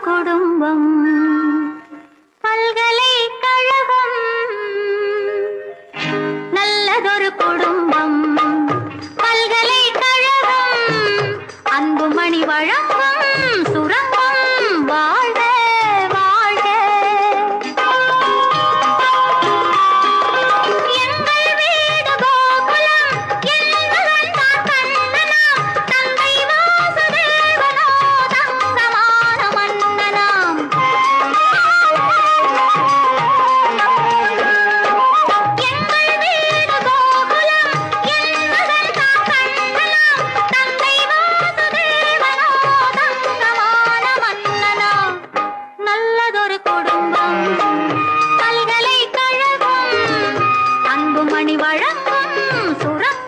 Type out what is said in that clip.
குடும்பம். பல்கலைக்கழகம் நல்லதொரு குடும்பம். பல்கலைக்கழகம் அன்புமணி வழங்கும் ஒரு குடும்பம். பல்கலைக்கழகம் அன்புமணி வழங்கும். சுரம்